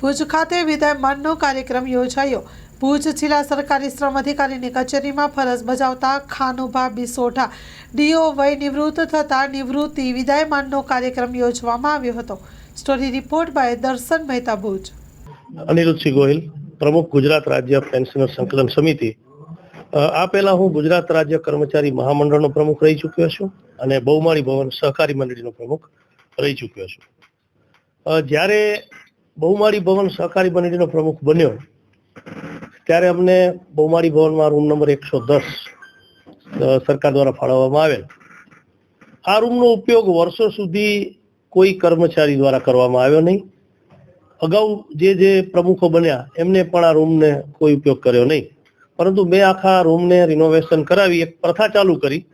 ભુજ ખાતે વિદાય માનનો કાર્યક્રમ યોજાયો. ભુજ જિલ્લા સરકારી શ્રમ અધિકારીની કચેરીમાં ફરજ બજાવતા ખાનુભા બિસોઠા ડીઓ વય નિવૃત્ત થતા નિવૃત્તિ વિદાય માનનો કાર્યક્રમ યોજવામાં આવ્યો હતો. સ્ટોરી રિપોર્ટ બાય દર્શન મહેતા ભુજ. અનિરુદ્ધસિંહ ગોહિલ, પ્રમુખ ગુજરાત રાજ્ય પેન્શનર સંકલન સમિતિ. આ પહેલા હું ગુજરાત રાજ્ય કર્મચારી મહામંડળનો પ્રમુખ રહી ચૂક્યો છું અને બહુમાળી ભવન સહકારી મંડળીનો પ્રમુખ રહી ચૂક્યો છું. જ્યારે બહુમાળી ભવન સહકારી મંડળીનો પ્રમુખ બન્યો. ત્યારે અમને બહુમાળી ભવનમાં રૂમ નંબર એકસો દસ સરકાર દ્વારા ફાળવવામાં આવેલ. આ રૂમનો ઉપયોગ વર્ષો સુધી કોઈ કર્મચારી દ્વારા કરવામાં આવ્યો નહીં. અગાઉ જે જે પ્રમુખો બન્યા, એમને પણ આ રૂમને કોઈ ઉપયોગ કર્યો નહીં. પરંતુ મેં આખા રૂમને રિનોવેશન કરાવી, એક પ્રથા ચાલુ કરી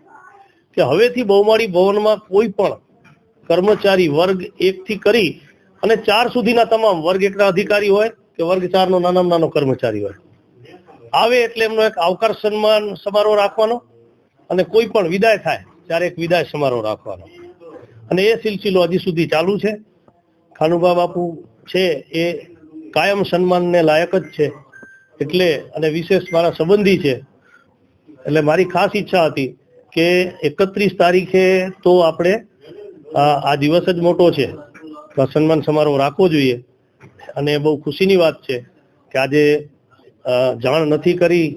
કે હવેથી બહુમાળી ભવનમાં કોઈ પણ કર્મચારી વર્ગ એકથી કરી અને ચાર સુધીના તમામ વર્ગ એકના અધિકારી હોય કે વર્ગ ચારનો નાનામાં નાનો કર્મચારી હોય. આવે એટલે એમનો એક આવકાર સન્માન સમારોહ રાખવાનો અને કોઈ પણ વિદાય થાય ત્યારે એક વિદાય સમારોહ રાખવાનો. અને એ સિલસિલો હજી સુધી ચાલુ છે. ખાનુભા બાપુ છે એ કાયમ સન્માનને લાયક જ છે. એટલે અને વિશેષ મારા સંબંધી છે. એટલે મારી ખાસ ઈચ્છા હતી કે એકત્રીસ તારીખે તો આપણે આ દિવસ જ મોટો છે. સન્માન સમારોહ રાખવો જોઈએ. અને બહુ ખુશીની વાત છે કે આજે જાણ નથી કરી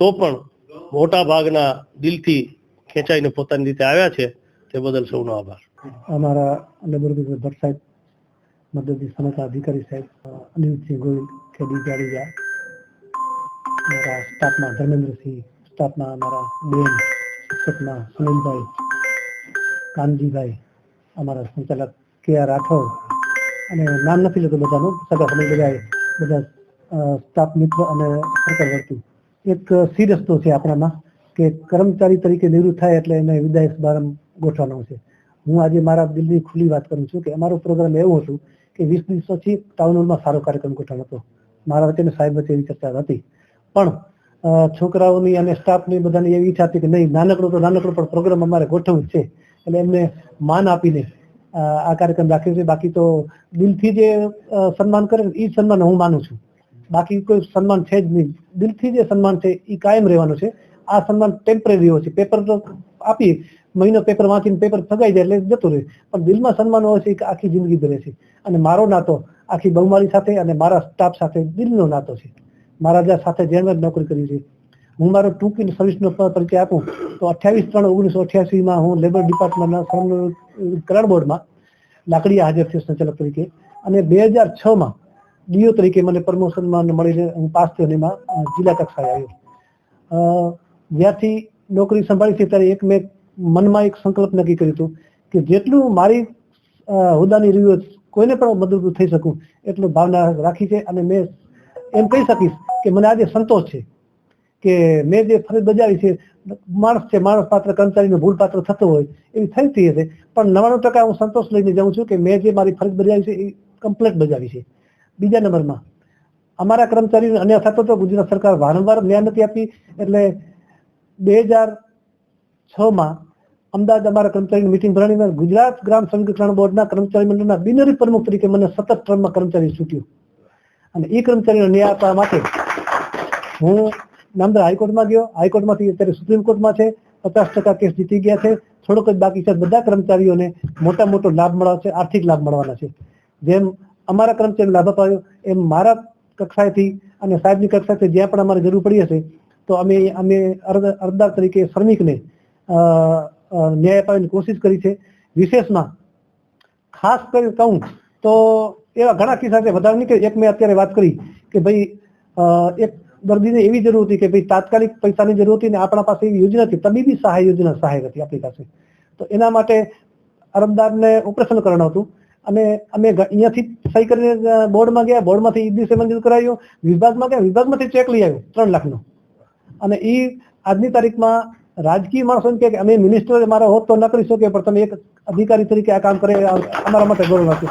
તો પણ મોટા ભાગના દિલથી ખેંચાઈને પોતાની રીતે આવ્યા છે. તે બદલ સૌનો આભાર. અમારા લેબર ભટ્ટ સાહેબ મદદની સમાચાર અધિકારી સાહેબ અનિલસિંહ ગોયલ ખેડી જાડેજા, અમારા સ્ટાફમાં ધર્મેન્દ્રસિંહ સ્ટાફમાં અમારા બેન શિક્ષકમાં સુનિલભાઈ, કાનજીભાઈ, અમારા સંચાલક કે આર રાઠોડ અને નામ નથી લેતો બધાનું, સગા સમય બધાએ, બધા સ્ટાફ મિત્રો અને સરકાર એક સી રસ્તો છે આપણામાં કે કર્મચારી તરીકે નિવૃત્ત થાય એટલે એને વિદાય સમારંભ ગોઠવાનો છે. હું આજે મારા દિલની ખુલ્લી વાત કરું છું કે અમારો પ્રોગ્રામ એવો હતો કે વીસ દિવસ પછી ટાઉન હોલમાં સારો કાર્યક્રમ ગોઠવવાનો હતો. મારા વચ્ચે સાહેબ વચ્ચે એવી ચર્ચા હતી. પણ છોકરાઓની અને સ્ટાફની બધાની એવી ઈચ્છા હતી કે નહીં, નાનકડો તો નાનકડો પણ પ્રોગ્રામ અમારે ગોઠવવું છે. એટલે એમને માન આપીને આ કાર્યક્રમ રાખ્યો છે. બાકી તો દિલથી જે સન્માન કરે એ સન્માન હું માનું છું. બાકી કોઈ સન્માન છે જ નહીં. દિલથી જે સન્માન છે એ કાયમ રહેવાનું છે. આ સન્માન ટેમ્પરરી હોય છે. પેપર તો આપી, મહિનો પેપર વાંચીને પેપર ફગાઈ જાય એટલે જતું રહે. પણ દિલમાં સન્માન હોય છે એ આખી જિંદગી રહે છે. અને મારો નાતો આખી બહુમાળી સાથે અને મારા સ્ટાફ સાથે દિલનો નાતો છે. મારા સાથે જેમ નોકરી કરી છે. હું મારો ટૂંકી સર્વિસનો પરિચય આપું. તો અઠ્યાવીસ ત્રણ ઓગણીસો અઠ્યાસીમાં હું લેબર ડિપાર્ટમેન્ટના કરાર બોર્ડમાં લાકડીયા હાજર થયો સંચાલક તરીકે. અને બે હજાર છ માં ડીઓ તરીકે મને પ્રમોશનમાં મળીને પાસ થયો એમાં જિલ્લા કક્ષાએ આવ્યો. જ્યાંથી નોકરી સંભાળી છે ત્યારે એક મેં મનમાં એક સંકલ્પ નક્કી કર્યું હતું કે જેટલું મારી હોદ્દાની હોય, કોઈને પણ મદદરૂપ થઈ શકું એટલું ભાવના રાખી છે અને મેં એમ કહી શકીશ કે મને આજે સંતોષ છે કે મેં જે ફરજ બજાવી છે માણસ છે, માણસ પાત્ર કર્મચારીનો ભૂલ પાત્ર થતો હોય, એવી થઈ હશે. પણ નવાણું ટકા હું સંતોષ લઈને જાઉં છું કે મેં જે મારી ફરજ બજાવી છે, એ કમ્પ્લેટ બજાવી છે. બીજા નંબરમાં, અમારા કર્મચારીઓને અન્યાય થતો હતો ગુજરાત સરકાર વારંવાર ન્યાય નથી આપી, એટલે બે હજાર છમાં અમદાવાદ અમારા કર્મચારીની મિટિંગ ભરાણીમાં ગુજરાત ગ્રામ સંરક્ષણ બોર્ડના કર્મચારી મંડળના બિનરી પ્રમુખ તરીકે મને સતત ટર્મમાં કર્મચારી છૂટ્યું. અને એ કર્મચારીનો ન્યાય આપવા માટે હું નામદાર હાઈકોર્ટમાં ગયો. હાઈકોર્ટમાંથી અત્યારે સુપ્રીમ કોર્ટમાં છે. પચાસ ટકા કેસ જીતી ગયા છે. થોડોક જ બાકી છે. બધા કર્મચારીઓને મોટા મોટો લાભ મળવાનો આર્થિક લાભ મળવાના છે. જેમ અમારા કર્મચારીને લાભ અપાયો, એમ મારા કક્ષાએથી અને સાહેબની કક્ષાએથી જ્યાં પણ અમારે જરૂર પડી હશે, તો અમે અમે અરજ- અરજદાર તરીકે શ્રમિકને ન્યાય અપાવવાની કોશિશ કરી છે. વિશેષમાં ખાસ કરી કહું તો એવા ઘણા કિસ્સા છે. વધારે નહીં કે એક મેં અત્યારે વાત કરી કે ભાઈ એક દર્દીને એવી જરૂર હતી કે ભાઈ તાત્કાલિક પૈસાની જરૂર હતી ને આપણા પાસે એવી યોજના હતી, તબીબી સહાય યોજના સહાય હતી આપણી પાસે. તો એના માટે અરજદારને ઓપરેશન કરવાનું હતું અને અમે અહીંયાથી સહી કરીને બોર્ડમાં ગયા, બોર્ડમાંથી ઈ દિવસે મંજૂર કરાયું વિભાગમાં ગયા, વિભાગમાંથી ચેક લઈ આવ્યો, ત્રણ લાખનો. અને એ આજની તારીખમાં રાજકીય માણસો કે અમે મિનિસ્ટર મારા હોત તો ન કરી શકીએ પણ તમે એક અધિકારી તરીકે આ કામ કરે અમારા માટે ગૌરવ હતું